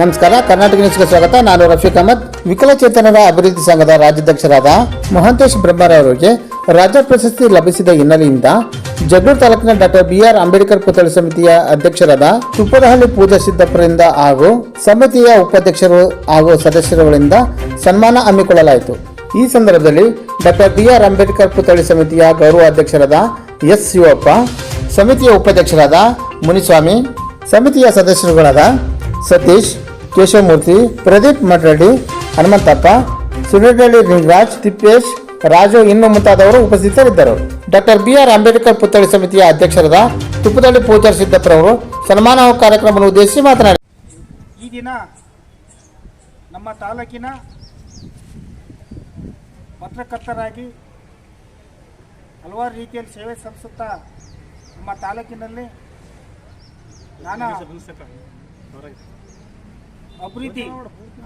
ನಮಸ್ಕಾರ, ಕರ್ನಾಟಕ ನ್ಯೂಸ್ಗೆ ಸ್ವಾಗತ. ನಾನು ರಫೀಕ್ ಅಹಮದ್. ವಿಕಲಚೇತನರ ಅಭಿವೃದ್ಧಿ ಸಂಘದ ರಾಜ್ಯಾಧ್ಯಕ್ಷರಾದ ಮಹಾಂತೇಶ್ ಬ್ರಹ್ಮರವರಿಗೆ ರಾಜ್ಯ ಪ್ರಶಸ್ತಿ ಲಭಿಸಿದ ಹಿನ್ನೆಲೆಯಿಂದ ಜಗಳೂರು ತಾಲೂಕಿನ ಡಾಕ್ಟರ್ ಬಿಆರ್ ಅಂಬೇಡ್ಕರ್ ಪುತ್ಥಳಿ ಸಮಿತಿಯ ಅಧ್ಯಕ್ಷರಾದ ತುಪ್ಪದಹಳ್ಳಿ ಪೂಜಾ ಸಿದ್ದಪ್ಪರಿಂದ ಹಾಗೂ ಸಮಿತಿಯ ಉಪಾಧ್ಯಕ್ಷರು ಹಾಗೂ ಸದಸ್ಯರುಗಳಿಂದ ಸನ್ಮಾನ ಹಮ್ಮಿಕೊಳ್ಳಲಾಯಿತು. ಈ ಸಂದರ್ಭದಲ್ಲಿ ಡಾಕ್ಟರ್ ಬಿಆರ್ ಅಂಬೇಡ್ಕರ್ ಪುತ್ಥಳಿ ಸಮಿತಿಯ ಗೌರವ ಅಧ್ಯಕ್ಷರಾದ ಎಸ್. ಶಿವಪ್ಪ, ಸಮಿತಿಯ ಉಪಾಧ್ಯಕ್ಷರಾದ ಮುನಿಸ್ವಾಮಿ, ಸಮಿತಿಯ ಸದಸ್ಯರುಗಳಾದ ಸತೀಶ್ ಕೇಶವಮೂರ್ತಿ ಪ್ರದೀಪ್ ಮಟ್ರಡ್ಡಿ ಹನುಮಂತಪ್ಪ ಸುರಡಳ್ಳಿ ಲಿಂಗರಾಜ್ ತಿಪ್ಪೇಶ್, ರಾಜು ಇನ್ನು ಮುಂತಾದವರು ಉಪಸ್ಥಿತರಿದ್ದರು. ಡಾಕ್ಟರ್ ಬಿಆರ್ ಅಂಬೇಡ್ಕರ್ ಪುತ್ಥಳಿ ಸಮಿತಿಯ ಅಧ್ಯಕ್ಷರಾದ ತುಪ್ಪದಳ್ಳಿ ಪೂಜಾರ್ ಸಿದ್ದಪ್ಪರವರು ಸನ್ಮಾನ ಕಾರ್ಯಕ್ರಮವನ್ನು ಉದ್ದೇಶಿಸಿ ಮಾತನಾಡಿ ಈ ದಿನ ನಮ್ಮ ತಾಲೂಕಿನ ಪತ್ರಕರ್ತರಾಗಿ ಹಲವಾರು ರೀತಿಯಲ್ಲಿ ಸೇವೆ ಸಲ್ಲಿಸುತ್ತಾ ನಮ್ಮ ತಾಲೂಕಿನಲ್ಲಿ ನಾನಾ ಅಭಿವೃದ್ಧಿ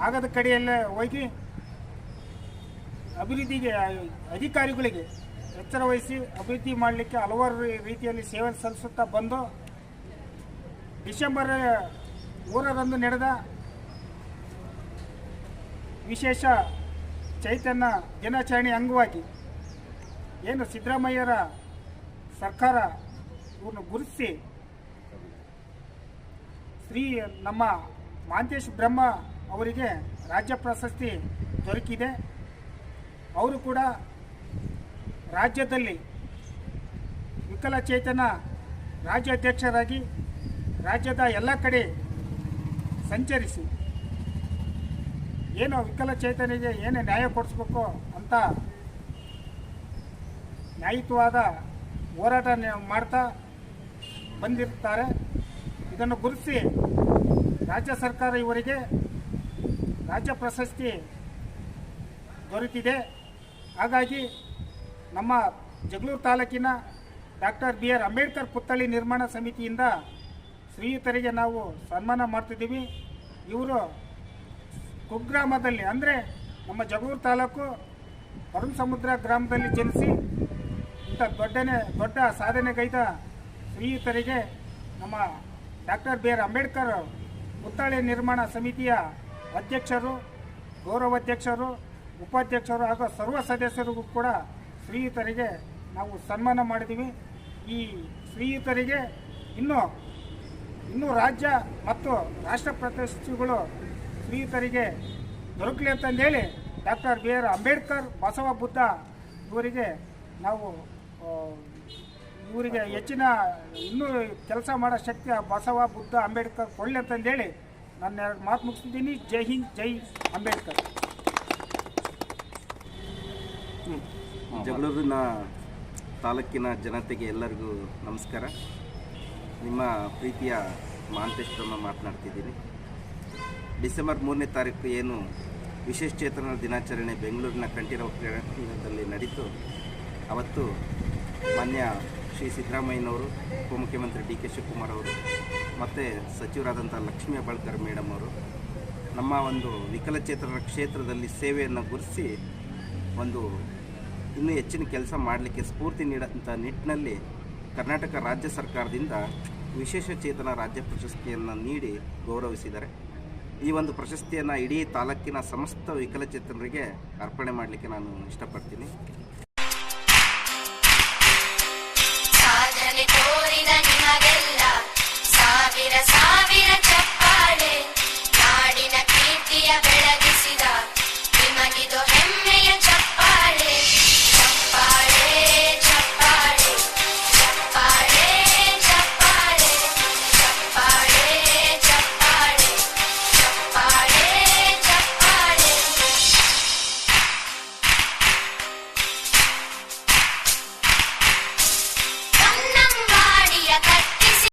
ಆಗದ ಕಡೆಯಲ್ಲೇ ಹೋಗಿ ಅಭಿವೃದ್ಧಿಗೆ, ಅಧಿಕಾರಿಗಳಿಗೆ ಎಚ್ಚರ ವಹಿಸಿ ಅಭಿವೃದ್ಧಿ ಮಾಡಲಿಕ್ಕೆ ಹಲವಾರು ರೀತಿಯಲ್ಲಿ ಸೇವೆ ಸಲ್ಲಿಸುತ್ತಾ ಬಂದು ಡಿಸೆಂಬರ್ ಮೂರರಂದು ನಡೆದ ವಿಶೇಷ ಚೈತನ್ಯ ದಿನಾಚರಣೆ ಅಂಗವಾಗಿ ಏನು ಸಿದ್ದರಾಮಯ್ಯರ ಸರ್ಕಾರ ಇವನ್ನು ಗುರುತಿಸಿ ಶ್ರೀ ನಮ್ಮ ಮಾಂತೇಶ್ ಬ್ರಹ್ಮ ಅವರಿಗೆ ರಾಜ್ಯ ಪ್ರಶಸ್ತಿ ದೊರಕಿದೆ. ಅವರು ಕೂಡ ರಾಜ್ಯದಲ್ಲಿ ವಿಕಲಚೇತನ ರಾಜ್ಯಾಧ್ಯಕ್ಷರಾಗಿ ರಾಜ್ಯದ ಎಲ್ಲ ಕಡೆ ಸಂಚರಿಸಿ ಏನು ವಿಕಲಚೇತನಿಗೆ ಏನು ನ್ಯಾಯ ಕೊಡಿಸ್ಬೇಕು ಅಂತ ನ್ಯಾಯಿತವಾದ ಹೋರಾಟ ಮಾಡ್ತಾ ಬಂದಿರ್ತಾರೆ. ಇದನ್ನು ಗುರುತಿಸಿ ರಾಜ್ಯ ಸರ್ಕಾರ ಇವರಿಗೆ ರಾಜ್ಯ ಪ್ರಶಸ್ತಿ ದೊರೆತಿದೆ. ಹಾಗಾಗಿ ನಮ್ಮ ಜಗಳೂರು ತಾಲೂಕಿನ ಡಾಕ್ಟರ್ ಬಿ ಆರ್ ಅಂಬೇಡ್ಕರ್ ಪುತ್ಥಳಿ ನಿರ್ಮಾಣ ಸಮಿತಿಯಿಂದ ಶ್ರೀಯುತರಿಗೆ ನಾವು ಸನ್ಮಾನ ಮಾಡ್ತಿದ್ದೀವಿ. ಇವರು ಕುಗ್ರಾಮದಲ್ಲಿ ಅಂದರೆ ನಮ್ಮ ಜಗಳೂರು ತಾಲೂಕು ಅರುಣ್ ಸಮುದ್ರ ಗ್ರಾಮದಲ್ಲಿ ಜನಿಸಿ ಇಂಥ ದೊಡ್ಡನೆ, ದೊಡ್ಡ ಸಾಧನೆಗೈದ ಶ್ರೀಯುತರಿಗೆ ನಮ್ಮ ಡಾಕ್ಟರ್ ಬಿ ಆರ್ ಅಂಬೇಡ್ಕರ್ ಪುತ್ಥಳಿ ನಿರ್ಮಾಣ ಸಮಿತಿಯ ಅಧ್ಯಕ್ಷರು ಗೌರವಾಧ್ಯಕ್ಷರು ಉಪಾಧ್ಯಕ್ಷರು ಹಾಗೂ ಸರ್ವ ಸದಸ್ಯರಿಗೂ ಕೂಡ ಶ್ರೀಯುತರಿಗೆ ನಾವು ಸನ್ಮಾನ ಮಾಡಿದ್ದೀವಿ. ಈ ಶ್ರೀಯುತರಿಗೆ ಇನ್ನೂ ಇನ್ನೂ ರಾಜ್ಯ ಮತ್ತು ರಾಷ್ಟ್ರ ಪ್ರಶಸ್ತಿಗಳು ಶ್ರೀಯುತರಿಗೆ ದೊರಕಲಿ ಅಂತಂದೇಳಿ doctor B R Ambedkar Basava Buddha ಇವರಿಗೆ ನಾವು ಇವರಿಗೆ ಹೆಚ್ಚಿನ ಇನ್ನೂ ಕೆಲಸ ಮಾಡೋ ಶಕ್ತಿ ಬಸವ, ಬುದ್ಧ, ಅಂಬೇಡ್ಕರ್ ಕೊಳ್ಳಿ ಅಂತಂದೇಳಿ ನನ್ನ ಎರಡು ಮಾತು ಮುಗಿಸ್ತಿದ್ದೀನಿ. ಜೈ ಹಿಂದ್, ಜೈ ಅಂಬೇಡ್ಕರ್. ಜಗಳೂರಿನ ತಾಲೂಕಿನ ಜನತೆಗೆ ಎಲ್ಲರಿಗೂ ನಮಸ್ಕಾರ. ನಿಮ್ಮ ಪ್ರೀತಿಯ ಮಾಂತೇಶ್ವರನ್ನು ಮಾತನಾಡ್ತಿದ್ದೀನಿ. ಡಿಸೆಂಬರ್ ಮೂರನೇ ತಾರೀಕು ಏನು ವಿಶೇಷ ಚೇತನರ ದಿನಾಚರಣೆ ಬೆಂಗಳೂರಿನ ಕಂಠೀರವ ಕ್ರೀಡಾಂಗಣದಲ್ಲಿ ನಡೀತು. ಅವತ್ತು ಮಾನ್ಯ ಶ್ರೀ ಸಿದ್ದರಾಮಯ್ಯನವರು, ಉಪಮುಖ್ಯಮಂತ್ರಿ ಡಿ ಕೆ ಶಿವಕುಮಾರ್ ಅವರು, ಮತ್ತು ಸಚಿವರಾದಂಥ ಲಕ್ಷ್ಮೀ ಹೆಬ್ಬಾಳ್ಕರ್ ಮೇಡಮ್ ಅವರು, ನಮ್ಮ ಒಂದು ವಿಕಲಚೇತನರ ಕ್ಷೇತ್ರದಲ್ಲಿ ಸೇವೆಯನ್ನು ಗುರುತಿಸಿ ಒಂದು ಇನ್ನೂ ಹೆಚ್ಚಿನ ಕೆಲಸ ಮಾಡಲಿಕ್ಕೆ ಸ್ಫೂರ್ತಿ ನೀಡಂಥ ನಿಟ್ಟಿನಲ್ಲಿ ಕರ್ನಾಟಕ ರಾಜ್ಯ ಸರ್ಕಾರದಿಂದ ವಿಶೇಷ ಚೇತನ ರಾಜ್ಯ ಪ್ರಶಸ್ತಿಯನ್ನು ನೀಡಿ ಗೌರವಿಸಿದ್ದಾರೆ. ಈ ಒಂದು ಪ್ರಶಸ್ತಿಯನ್ನು ಇಡೀ ತಾಲೂಕಿನ ಸಮಸ್ತ ವಿಕಲಚೇತನರಿಗೆ ಅರ್ಪಣೆ ಮಾಡಲಿಕ್ಕೆ ನಾನು ಇಷ್ಟಪಡ್ತೀನಿ.